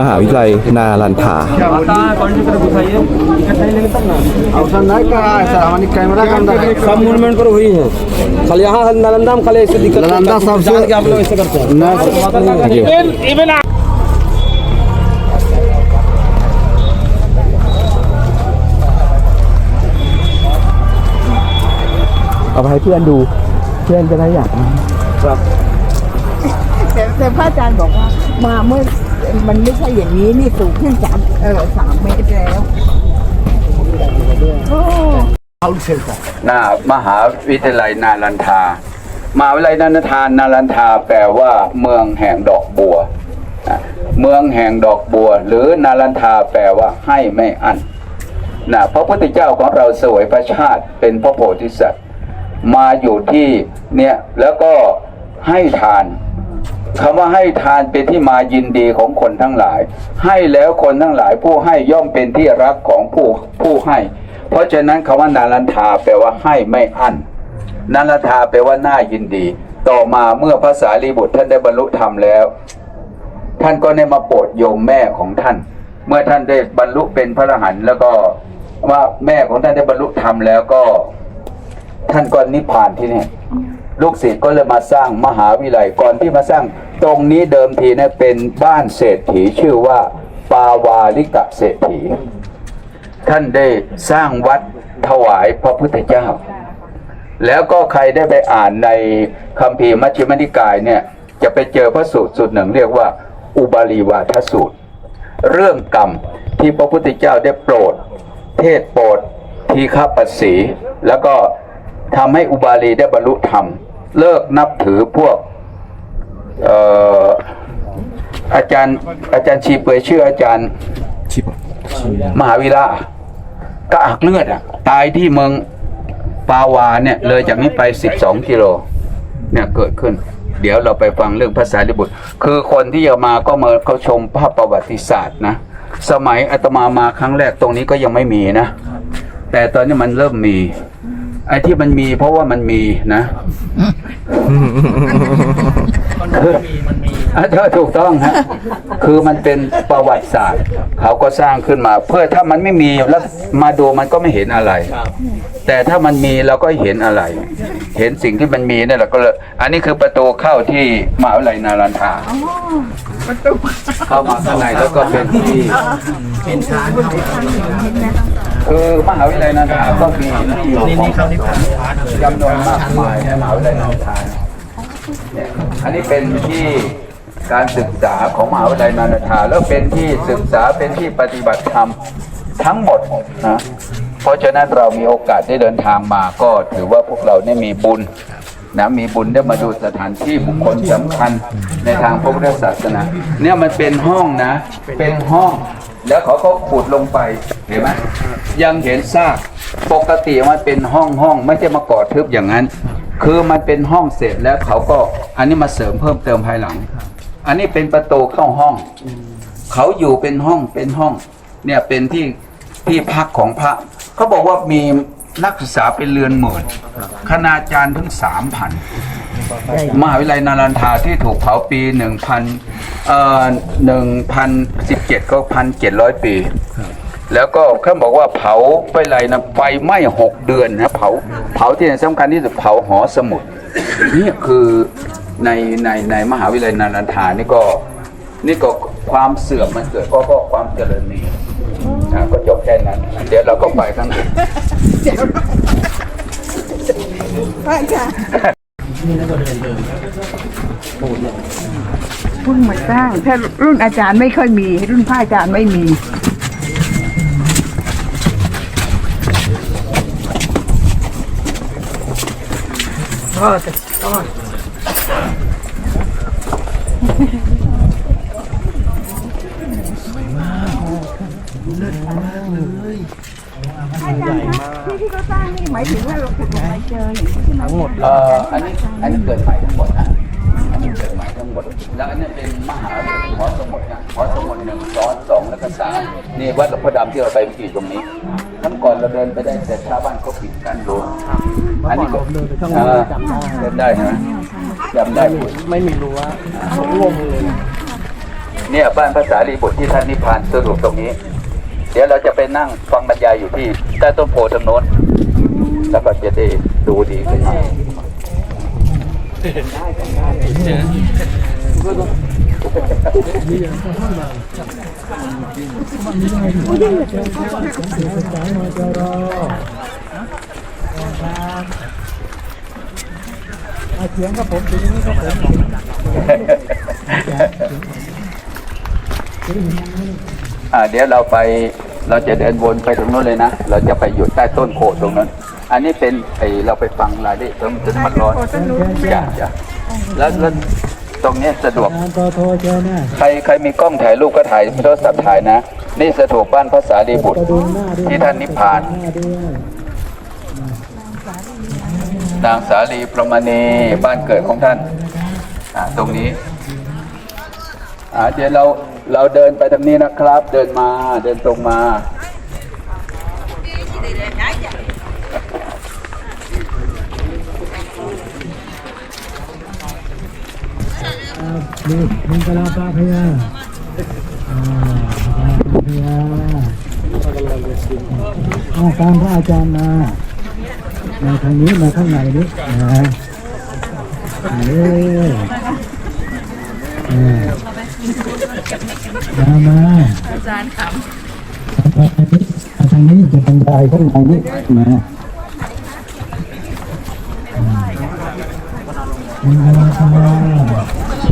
มหาวิทยาลัยนาลันทาเอาไปให้เพื่อนดู เพื่อนจะได้อยากมาครับแต่แต่พระอาจารย์บอกว่ามาเมื่อ มันไม่ใช่อย่างนี้นี่สูงขึ้นสามเออสามเมตรแล้วโอ้หน้ามหาวิทยาลัยนารันทามหาวิทยาลัยนารันทานารันทาแปลว่าเมืองแห่งดอกบัว เมืองแห่งดอกบัว หรือนารันทาแปลว่าให้ไม่อั้นนะพระพุทธเจ้าของเราสวยพระชาติเป็นพระโพธิสัตว์ มาอยู่ที่เนี่ยแล้วก็ให้ทาน คำว่าให้ทานเป็นที่มายินดีของคนทั้งหลาย ให้แล้วคนทั้งหลายผู้ให้ย่อมเป็นที่รักของผู้ผู้ให้ เพราะฉะนั้นคำว่านารันทาแปลว่าให้ไม่อั้นนารันทาแปลว่าน่ายินดี ต่อมาเมื่อพระสารีบุตรท่านได้บรรลุธรรมแล้ว ท่านก็ได้มาโปรดโยมแม่ของท่าน เมื่อท่านได้บรรลุเป็นพระอรหันต์แล้วก็ว่าแม่ของท่านได้บรรลุธรรมแล้วก็ ท่านก็นิพพานที่นี่ลูกศิษย์ก็เลยมาสร้างมหาวิทยาลัยก่อนที่มาสร้าง ตรงนี้เดิมทีเนี่ยเป็นบ้านเศรษฐีชื่อว่าปาวาลิกะเศรษฐี ท่านได้สร้างวัดถวายพระพุทธเจ้า แล้วก็ใครได้ไปอ่านในคัมภีมัชฌิมนิกายเนี่ยจะไปเจอพระสูตรสูตรหนึ่งเรียกว่า อุบาลีวาทสูตร เรื่องกรรมที่พระพุทธเจ้าได้โปรด เทศโปรดทีฆาปัสสี แล้วก็ทำให้อุบาลีได้บรรลุธรรม เลิกนับถือพวก อ่ออาจารย์อาจารย์ชีเปยชื่ออาจารย์ชิบมหาวิระกระอักเลือดอะ ตายที่เมืองปาวาเนี่ย เลยจากนี้ไป12กิโลเนี่ยเกิดขึ้น เดี๋ยวเราไปฟังเรื่องภาษาลิบุตร คือคนที่จะมาก็มาเขาชมภาพประวัติศาสตร์นะ สมัยอาตมามาครั้งแรกตรงนี้ก็ยังไม่มีนะ แต่ตอนนี้มันเริ่มมี ไอ้ที่มันมีเพราะว่ามันมีนะคืออะเธอถูกต้องฮะคือมันเป็นประวัติศาสตร์ เขาก็สร้างขึ้นมา เพื่อถ้ามันไม่มีแล้วมาดูมันก็ไม่เห็นอะไร แต่ถ้ามันมีเราก็เห็นอะไร เห็นสิ่งที่มันมีเนี่ยเราก็เลยอันนี้คือประตูเข้าที่มหาวิทยาลัยนารันทาเข้ามาข้างในแล้วก็เป็นที่ คือมหาวิทยาลัยนารันทาก็มีที่อยู่ของจำนวนมากมายในมหาวิทยาลัยนารันทาเนี่ยอันนี้เป็นที่การศึกษาของมหาวิทยาลัยนานาชาแล้วเป็นที่ศึกษาเป็นที่ปฏิบัติธรรมทั้งหมดนะเพราะฉะนั้นเรามีโอกาสได้เดินทางมาก็ถือว่าพวกเราได้มีบุญนะมีบุญได้มาดูสถานที่บุคคลสำคัญในทางพระพุทธศาสนา เนี่ยมันเป็นห้องนะ เป็นห้อง แล้วเขาก็ขุดลงไป เห็นไหมยังเห็นซากปกติมันเป็นห้องห้องไม่ใช่มาก่อทึบอย่างนั้น คือมันเป็นห้องเสร็จแล้วเขาก็อันนี้มาเสริมเพิ่มเติมภายหลัง อันนี้เป็นประตูเข้าห้อง เขาอยู่เป็นห้องเป็นห้อง เนี่ยเป็นที่ที่พักของพระเขาบอกว่ามีนักศึกษาเป็นเรือนหมื่นคณาจารย์ถึงสามพันมหาวิทยาลัยนารันทาที่ถูกเผาปีหนึ่งพันเอ่อหนึ่งพันสิบเจ็ดก็พันเจ็ดร้อยปี แล้วก็เขาบอกว่าเผาไปไรนะไฟไหม้หกเดือนนะเผาเผาที่สำคัญที่สุดเผาหอสมุดนี่คือในในในมหาวิทยาลัยนารันทานี่ก็นี่ก็ความเสื่อมมันเกิดก็ก็ความเจริญมีอ่าก็จบแค่นั้น เดี๋ยวเราก็ไปข้างหน้าพระอาจารย์พิ่งมาสร้าง ถ้ารุ่นอาจารย์ไม่ค่อยมี รุ่นพระอาจารย์ไม่มี อาจารย์คะที่ที่เขาสร้างนี่หมายถึงว่าเราขุดลงไปเจออย่างนี้ใช่ไหมดเอ่ออันนี้อันนี้เกิดใหม่ทั้งหมดนะอันนี้เกิดใหม่ทั้งหมด แล้วอันนี้เป็นมหาหอสมุดนะหอสมุดหนึ่งซ้อนสองแล้วก็สามนี่วัดหลวงพ่อดำที่เราไปเมื่อกี้ตรงนี้ ก่อนเราเดินไปได้แต่ชาวบ้านเขาปิดกันรั้วอันนี้ก็เออเดินได้นะจำได้หมดไม่มีรั้วผมงงเลยเนี่ยบ้านภาษาลีบุตรที่ท่านนิพพานสรุปตรงนี้ เดี๋ยวเราจะไปนั่งฟังบรรยายอยู่ที่ใต้ต้นโพธิ์ตรงโน้นแล้วก็จะได้ดูดีขึ้นมา เสียงครับผมเสียงนี้ครับผมอ่าเดี๋ยวเราไปเราจะเดินวนไปตรงโน้นเลยนะ เราจะไปหยุดใต้ต้นโพธิ์ตรงนั้น อันนี้เป็นไอเราไปฟังรายได้ตรงจุดพัดร้อนจ้ะจ้ะแล้วแล้ว ตรงเนี้ยสะดวก งานต่อโทรเจอหน้าใครใครมีกล้องถ่ายรูปก็ถ่ายโทรศัพท์ถ่ายนะ นี่สถูปบ้านภาษาลีบุตร ดูหน้าด้วยที่ท่านนิพพาน หน้าด้วยนางสาลีประมณีบ้านเกิดของท่านอ่าตรงนี้อ่าเดี๋ยวเราเราเดินไปทางนี้นะครับ เดินมาเดินตรงมา นี่มังกรปาพยาอ่ามังกรปาพยาอาตามพระอาจารย์มามาทางนี้มาข้างในนี้นะเอ้ยอ่ามามาอาจารย์ครับทางนี้จะเป็นชายข้างในนี้มามังกรปา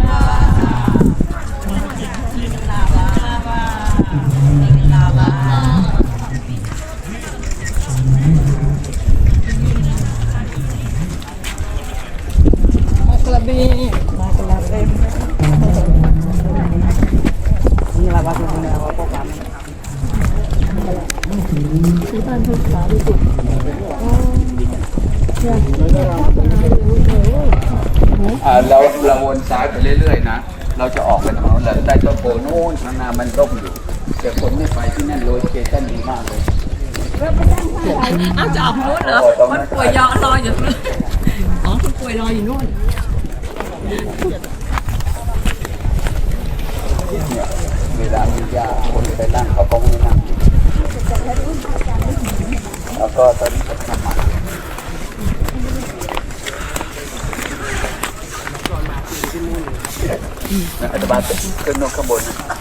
พยาอ่าเราเราวนซ้ายไปเรื่อยๆนะ เราจะออกไปทางโน้นเลยใต้ต้นโพนู่นข้างหน้ามันร่มอยู่แต่คนไม่ไปที่นั่นโลเคชั่นดีมากเลยอ้าวจะออกนู้นเหรอคนป่วยยอรออยู่นู้นอ๋อคนป่วยรออยู่นู่นเวลามียาคนไปนั่งเขาก็ไม่นั่งแล้ว ก็ตอนนี้ก็ทำมานะอาจารย์ขึ้นนกข้างบนนะ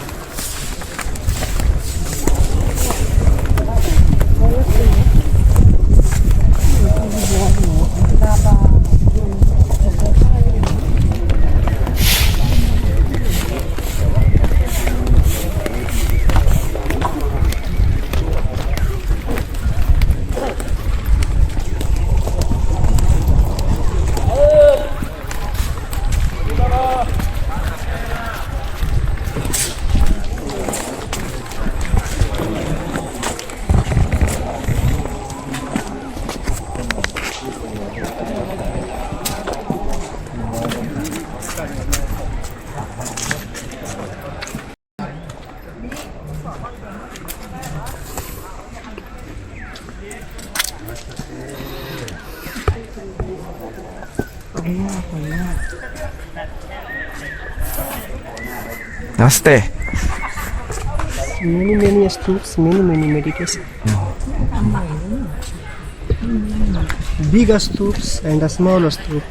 Namaste. many many stoops, many many meditation. Big stoops and a small stoop.